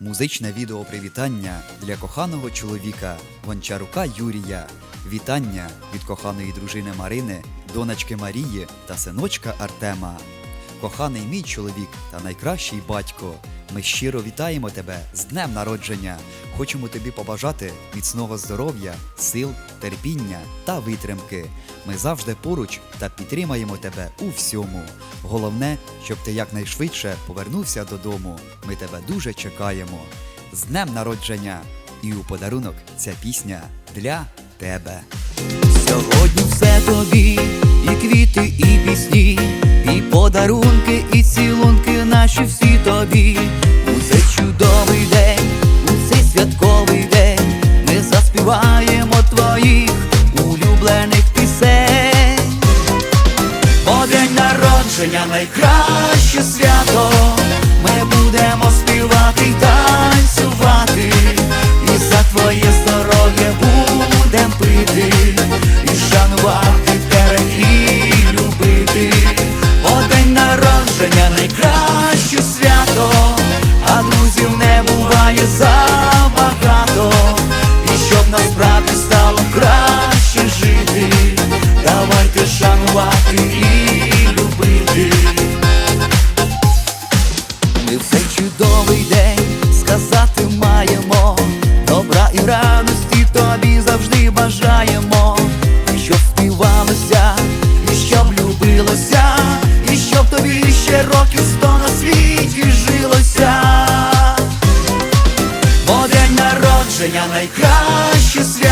Музичне відео привітання для коханого чоловіка Гончарука Юрія. Вітання від коханої дружини Марини, донечки Марії та синочка Артема. Коханий мій чоловік та найкращий батько. Ми щиро вітаємо тебе з днем народження. Хочемо тобі побажати міцного здоров'я, сил, терпіння та витримки. Ми завжди поруч та підтримаємо тебе у всьому. Головне, щоб ти якнайшвидше повернувся додому. Ми тебе дуже чекаємо. З днем народження! І у подарунок ця пісня для тебе. Сьогодні все тобі, народження найкраще свято. Ми будемо співати й танцювати, і за твоє здоров'я будем пити, і шанувати тебе і любити. Бо день народження найкраще свято, а друзів не буває забагато. І щоб насправді стало краще жити, давайте шанувати найкраще свято.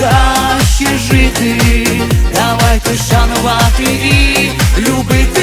краще жити, давайте шанувати і любити.